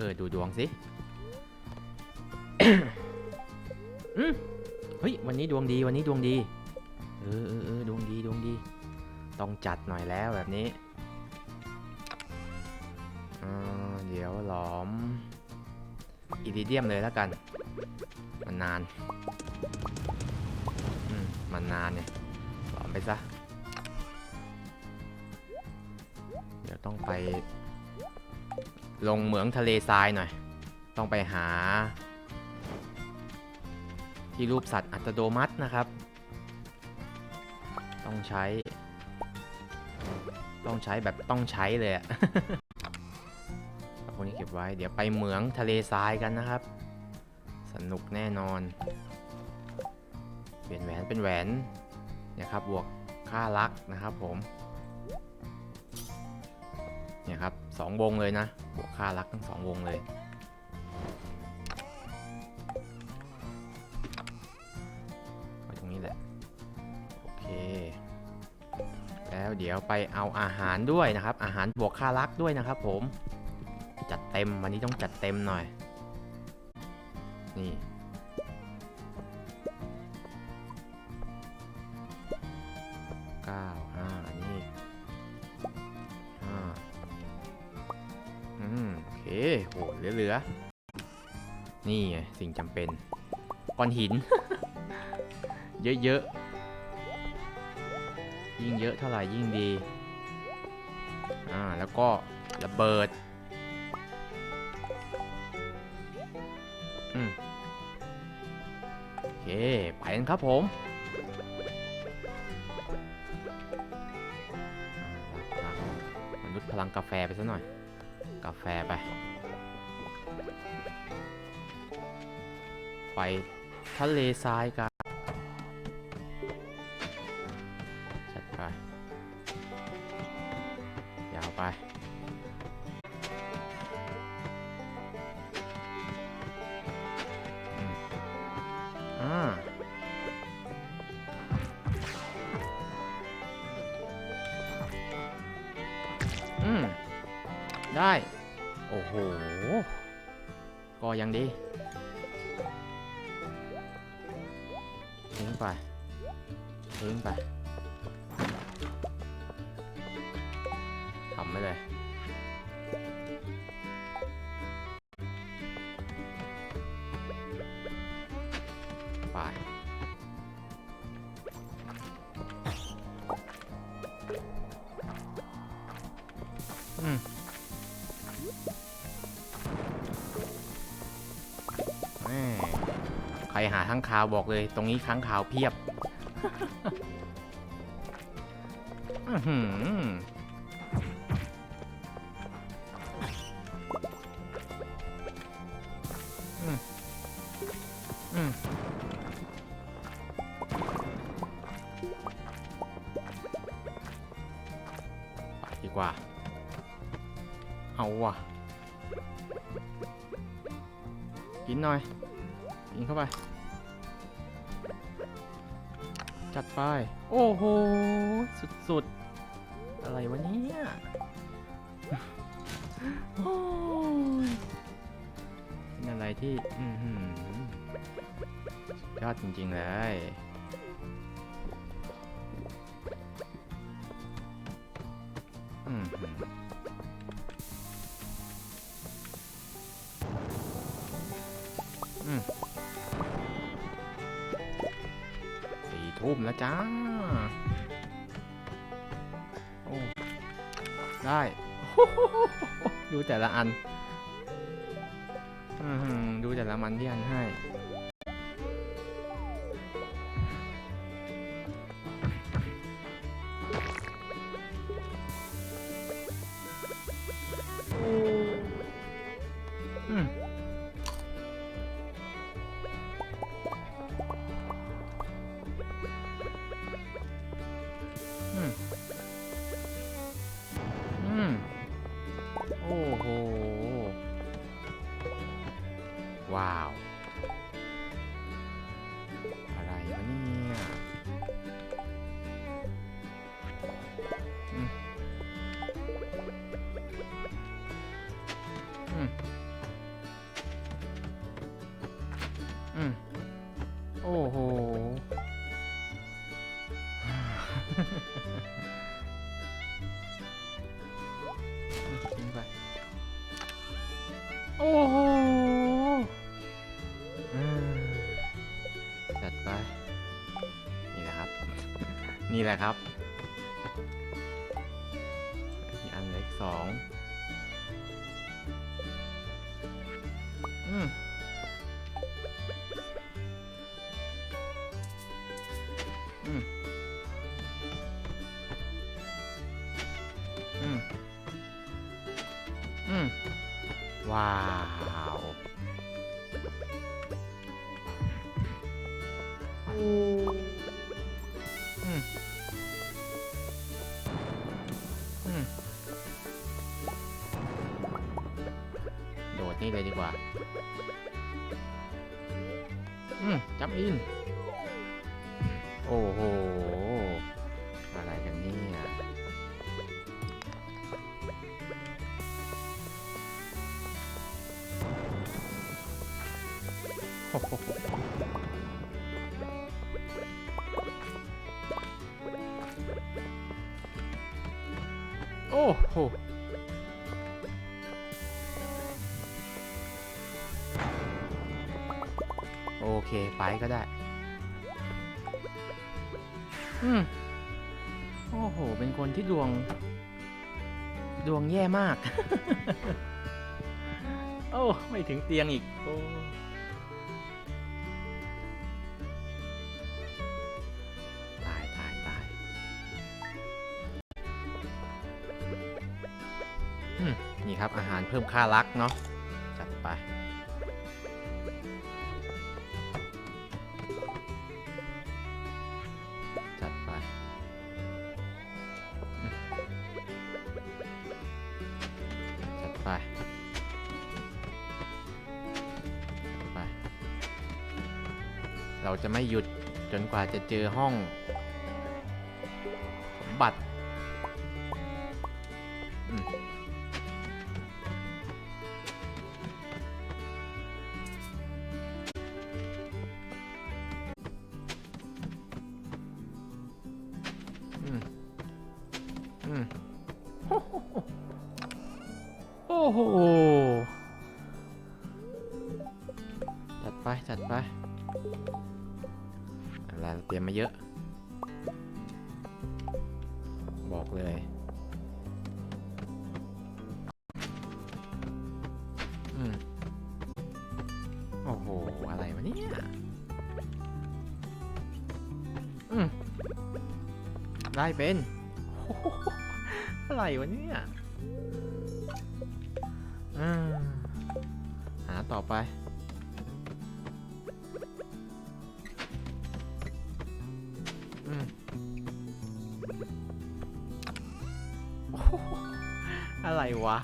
ออ ดูดวงสิอืมเฮ้ย วันนี้ดวงดี วันนี้ดวงดี เออเออเออดวงดี ดวงดี ต้องจัดหน่อยแล้วแบบนี้อ่าเดี๋ยวหลอมอิริเดียมเลยแล้วกัน มันนาน อืม มันนานเนี่ย หลอมไปซะ เดี๋ยวต้องไป ลงเหมืองทะเลทรายหน่อย ต้องไปหา ที่รูปสัตว์อัตโนมัตินะครับ ต้องใช้ ต้องใช้แบบต้องใช้เลยอะเอาพวกนี้เก็บไว้ เดี๋ยวไปเหมืองทะเลทรายกันนะครับ สนุกแน่นอน เปลี่ยนแหวนเป็นแหวนนี่ยครับบวกค่ารักนะครับผม สองวงเลยนะบวกค่ารักทั้งสองวงเลย ไว้ตรงนี้แหละ โอเค แล้วเดี๋ยวไปเอาอาหารด้วยนะครับ อาหารบวกค่ารักด้วยนะครับผม จัดเต็มวันนี้ต้องจัดเต็มหน่อย นี่ เหลือๆนี่ไงสิ่งจำเป็นก้อนหิน เยอะๆ ยิ่งเยอะเท่าไหร่ยิ่งดี อ่า แล้วก็ระเบิด อืมโอเค ไปกันครับผมมนุษย์พลังกาแฟไปซะหน่อย กาแฟไป ไปทะเลทรายกัน ทิ้งไป ทิ้งไปทำไม่เลย หาข้างคาวบอกเลย ตรงนี้ข้างคาวเพียบ ไป จัดไป โอ้โห สุดๆ อะไรวะเนี่ยโอ้ยเป็นอะไรที่ อือหือยอดจริง ๆ เลยอือ ทุ่มแล้วจ้า โอ้ ได้ ดูแต่ละอันอดูแต่ละมันที่อันให้ จัดไป นี่แหละครับ นี่แหละครับ ว้าวอื โอ้โหโอเคไปก็ได้ อืม โอ้โห เป็นคนที่ดวง ดวงแย่มาก โอ้ ไม่ถึงเตียงอีก โอ้ ครับ อาหารเพิ่มค่ารักเนาะจัดไป จัดไป จัดไป ไป เราจะไม่หยุดจนกว่าจะเจอห้อง โอ้โห จัดไป จัดไปอะไรเราเตรียมมาเยอะ บอกเลยอืมโอ้โห อะไรวะเนี่ยอืมได้เป็น อะไรวะเนี่ยอืมหาต่อไปอืมโอ้โหอะไรวะ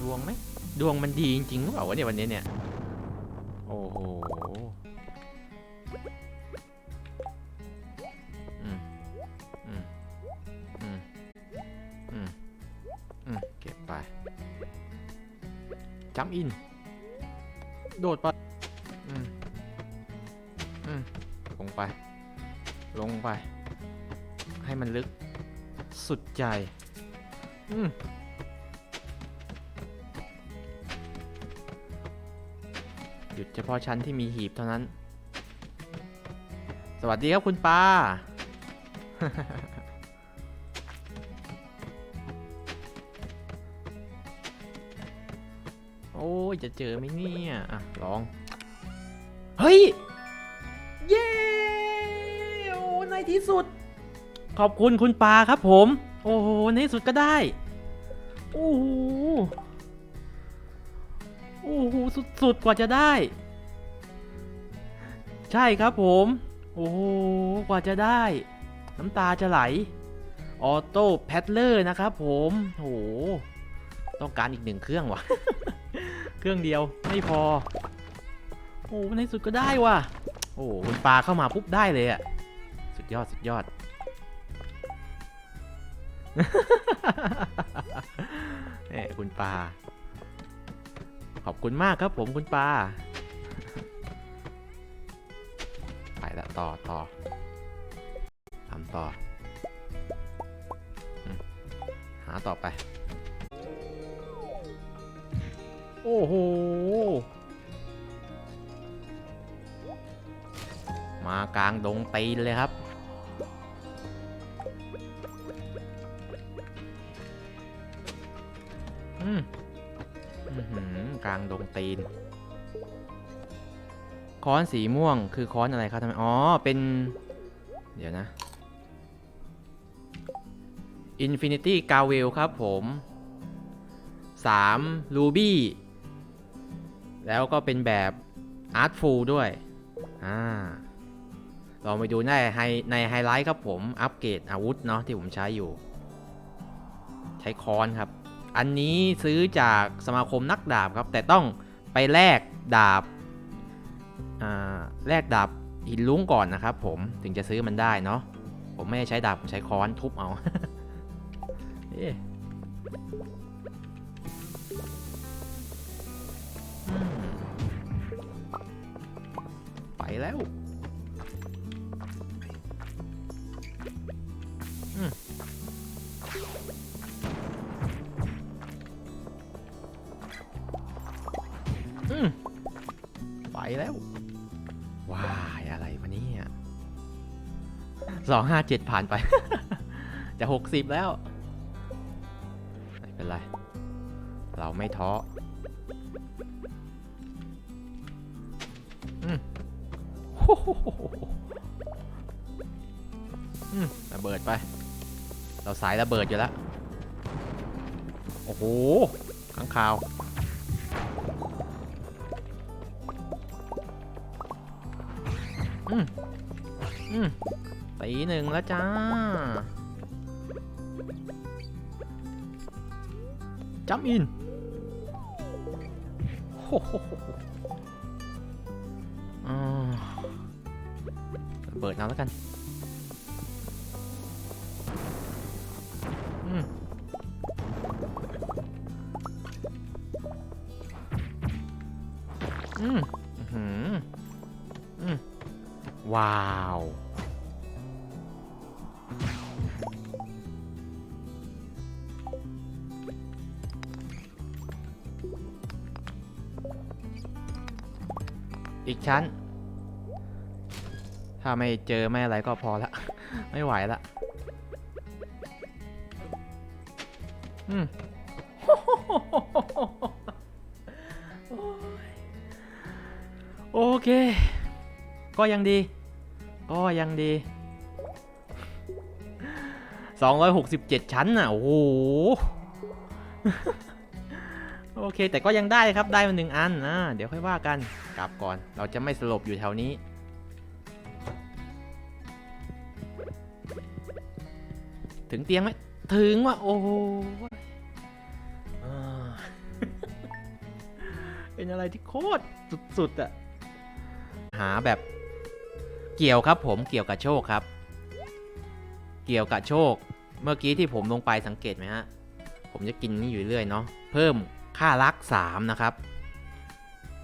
ดวงไหม ดวงมันดีจริงๆหรือเปล่าวะเนี่ยวันนี้เนี่ย โอ้โห จัมอิน โดดไปอืมอืมลงไป ลงไป ให้มันลึก สุดใจ อืมหยุดเฉพาะชั้นที่มีหีบเท่านั้น สวัสดีครับคุณปา โอ้ยจะเจอไหมเนี่ยอะลอง เฮ้ย เย้โอ้ในที่สุด ขอบคุณคุณปาครับผม โอ้โหในที่สุดก็ได้ โอ้โหโอ้โหสุดๆกว่าจะได้ ใช่ครับผม โอ้โหกว่าจะได้ น้ำตาจะไหลออโต้แพดเลอร์นะครับผมโอ้โหต้องการอีกหนึ่งเครื่องว่ะ เครื่องเดียวไม่พอ โอ้ในที่สุดก็ได้ว่ะ โอ้คุณปลาเข้ามาปุ๊บได้เลยอะสุดยอดสุดยอดเอ้คุณปลา ขอบคุณมากครับผมคุณปลา ไปละต่อต่อทำต่ออืมหาต่อไป โอ้โห มากลางดงตีนเลยครับ อืมอื้อหือกลางดงตีน ค้อนสีม่วงคือค้อนอะไรครับทำไม อ๋อ เป็น เดี๋ยวนะ Infinity g a v e l ครับผม3 Ruby แล้วก็เป็นแบบ Artful ด้วยอ่าลองไปดูในไฮในไฮไลท์ครับผมอัปเกรดอาวุธเนาะที่ผมใช้อยู่ ใช้ค้อนครับ อันนี้ซื้อจากสมาคมนักดาบครับ แต่ต้องไปแลกดาบอ่าแลกดาบหินลุ้งก่อนนะครับผมถึงจะซื้อมันได้เนาะผมไม่ได้ใช้ดาบผมใช้ค้อนทุบเอา แล้วอืมอืมไปแล้ว ว้ายอะไรวะเนี่ยสองห้าเจ็ดผ่านไป จะหกสิบแล้ว ไม่เป็นไร เราไม่ท้อ ระเบิดไป เราสายระเบิดอยู่แล้ว โอ้โหข้างคาว อืม อืมตีหนึ่งแล้วจ้า จัมอินโอ้โหอ่าระ เบิดน้ำแล้วกันอืมอืมอื้อหืออืมว้าว อีกชั้น ถ้าไม่เจอไม่อะไรก็พอละ ไม่ไหวละ อืมโอเค ก็ยังดี ก็ยังดี 267 ชั้นน่ะ โอ้โห โอเค แต่ก็ยังได้ครับ ได้มาหนึ่งอันนะ เดี๋ยวค่อยว่ากัน กลับก่อน เราจะไม่สลบอยู่แถวนี้ ถึงเตียงไหมถึงว่าโอ้เป็นอะไรที่โคตรสุดๆอะหาแบบเกี่ยวครับผมเกี่ยวกับโชคครับ เกี่ยวกับโชค เมื่อกี้ที่ผมลงไปสังเกตไหมฮะ ผมจะกินนี่อยู่เรื่อยเนาะเพิ่มค่ารักสามนะครับ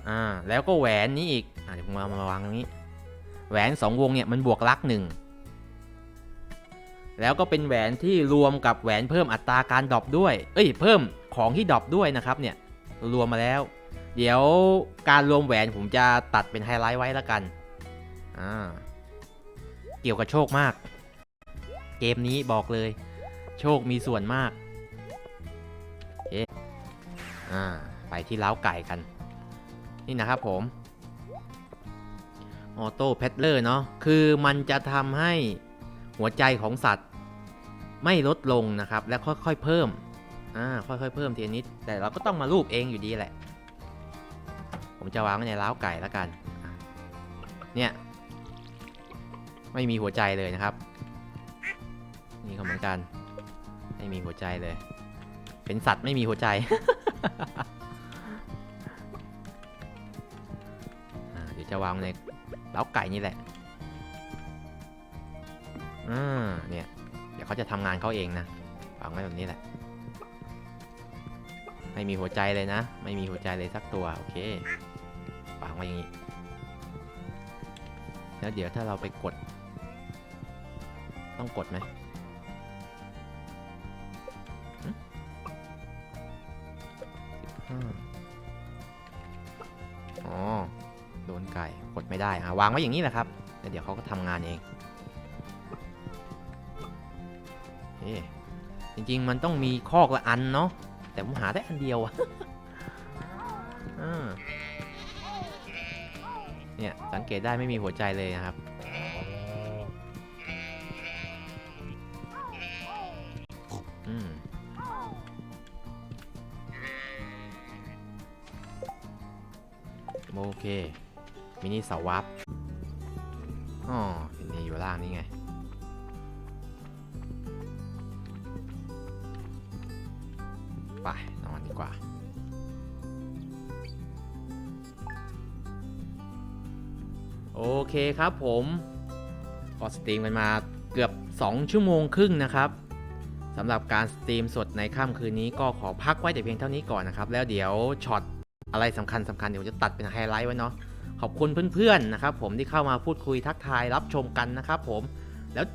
อ่าแล้วก็แหวนนี้อีกอ่าเดี๋ยวผมเอามาวางตรงนี้ แหวนสองวงเนี่ยมันบวกรักหนึ่ง แล้วก็เป็นแหวนที่รวมกับแหวนเพิ่มอัตราการดรอปด้วย เอ้ย เพิ่มของที่ดรอปด้วยนะครับเนี่ย รวมมาแล้ว เดี๋ยวการรวมแหวนผมจะตัดเป็นไฮไลท์ไว้แล้วกัน อ่า เกี่ยวกับโชคมาก เกมนี้บอกเลย โชคมีส่วนมากโอเคอ่า ไปที่เล้าไก่กัน นี่นะครับผม ออโต้แพทเลอร์เนาะ คือมันจะทำให้ หัวใจของสัตว์ไม่ลดลงนะครับ และค่อยๆเพิ่มอ่าค่อยๆเพิ่มทีนิด แต่เราก็ต้องมารูปเองอยู่ดีแหละ ผมจะวางไว้ในเล้าไก่แล้วกัน เนี่ย ไม่มีหัวใจเลยนะครับ นี่ก็เหมือนกัน ไม่มีหัวใจเลย เป็นสัตว์ไม่มีหัวใจเดี๋ยวจะวางในเล้าไก่นี่แหละ อ่าเนี่ย เดี๋ยวเขาจะทำงานเขาเองนะฝังไว้แบบนี้แหละ ไม่มีหัวใจเลยนะ ไม่มีหัวใจเลยสักตัว โอเคฝังไว้อย่างนี้ แล้วเดี๋ยวถ้าเราไปกด ต้องกดไหมอ๋อ โดนไก่ กดไม่ได้อะวางไว้อย่างนี้แหละครับ แล้วเดี๋ยวเขาก็ทำงานเอง จริงๆ มันต้องมีคอกละอันเนาะ แต่ผมหาได้อันเดียวอะเนี่ย สังเกตได้ไม่มีหัวใจเลยนะครับ อืมโอเค มินิสวับอ๋อ ไปนอนดีกว่า โอเคครับผมก็สตรีมกันมาเกือบ 2 ชั่วโมงครึ่งนะครับสำหรับการสตรีมสดในค่ำคืนนี้ก็ขอพักไว้แต่เพียงเท่านี้ก่อนนะครับ แล้วเดี๋ยวช็อตอะไรสำคัญสำคัญเดี๋ยวจะตัดเป็นไฮไลท์ไว้เนาะขอบคุณเพื่อนๆนะครับผมที่เข้ามาพูดคุยทักทายรับชมกันนะครับผมแล้ว